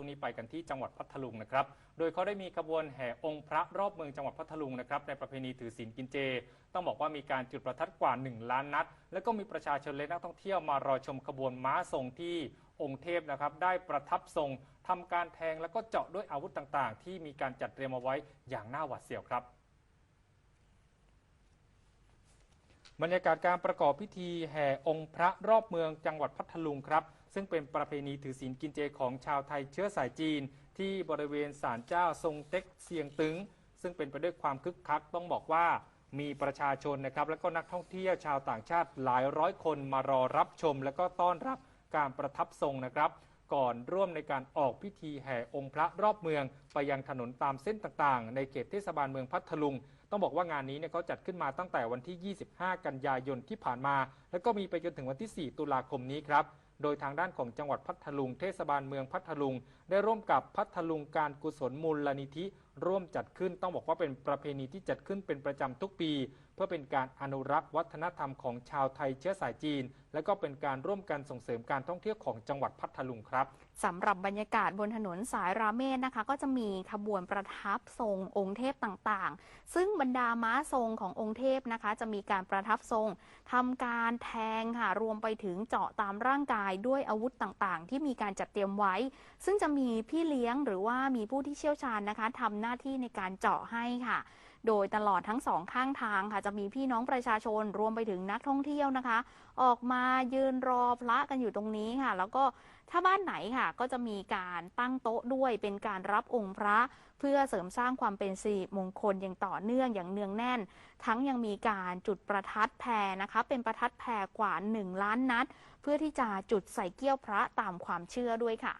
ช่วงนี้ไปกันที่จังหวัดพัทลุงนะครับ โดยเขาได้มีขบวนแห่องค์พระรอบเมืองจังหวัดพัทลุงนะครับในประเพณีถือศีลกินเจ ต้องบอกว่ามีการจุดประทัดกว่า 1 ล้านนัด แล้วก็มีประชาชนและนักท่องเที่ยวมารอชมขบวนม้าทรงที่องค์เทพนะครับได้ประทับทรงทำการแทงแล้วก็เจาะด้วยอาวุธต่างๆ ที่มีการจัดเตรียมเอาไว้อย่างน่าหวาดเสียวครับ บรรยากาศการประกอบพิธีแห่องค์พระรอบเมืองจังหวัดพัทลุงครับ ซึ่งเป็นประเพณีถือศีลกินเจของชาวไทยเชื้อสายจีน ที่บริเวณศาลเจ้าทรงเต็กเซียงตึง ซึ่งเป็นไปด้วยความคึกคักต้องบอกว่ามีประชาชนนะครับและก็นักท่องเที่ยวชาวต่างชาติหลายร้อยคนมารอรับชม และก็ต้อนรับการประทับทรงนะครับ ก่อนร่วมในการออกพิธีแห่องค์พระรอบเมือง ไปยังถนนตามเส้นต่างๆ ในเขตเทศบาลเมืองพัทลุง ต้องบอกว่างานนี้เนี่ยเขาจัดขึ้นมาตั้งแต่วันที่ 25 กันยายนที่ผ่านมา แล้วก็มีไปจนถึงวันที่ 4 ตุลาคมนี้ครับโดยทางด้านของจังหวัดพัทลุง เทศบาลเมืองพัทลุง ได้ร่วมกับพัทลุงการกุศลมูลนิธิ ร่วมจัดขึ้นต้องบอกว่าเป็นประเพณีที่จัดขึ้นเป็นประจำทุกปี เพื่อเป็นการอนุรักษ์วัฒนธรรมของชาวไทยเชื้อสายจีน และก็เป็นการร่วมกันส่งเสริมการท่องเที่ยวของจังหวัดพัทลุงครับสำหรับบรรยากาศบนถนนสายราเมศนะคะ ก็จะมีขบวนประทับทรงองค์เทพต่างๆ ซึ่งบรรดาม้าทรงขององค์เทพนะคะ จะมีการประทับทรงทำการแทงค่ะรวมไปถึงเจาะตามร่างกายด้วยอาวุธต่างๆ ที่มีการจัดเตรียมไว้ ซึ่งจะมีพี่เลี้ยงหรือว่ามีผู้ที่เชี่ยวชาญนะคะทำหน้าที่ในการเจาะให้ค่ะ โดยตลอดทั้งสองข้างทางค่ะจะมีพี่น้องประชาชนรวมไปถึงนักท่องเที่ยวนะคะ ออกมายืนรอพระกันอยู่ตรงนี้ค่ะ แล้วก็ถ้าบ้านไหนค่ะ ก็จะมีการตั้งโต๊ะด้วยเป็นการรับองค์พระเพื่อเสริมสร้างความเป็นสิริมงคลอย่างต่อเนื่องอย่างเนืองแน่น ทั้งยังมีการจุดประทัดแผ่นะคะ เป็นประทัดแผ่กว่า 1 ล้านนัด เพื่อที่จะจุดใส่เกี้ยวพระตามความเชื่อด้วยค่ะ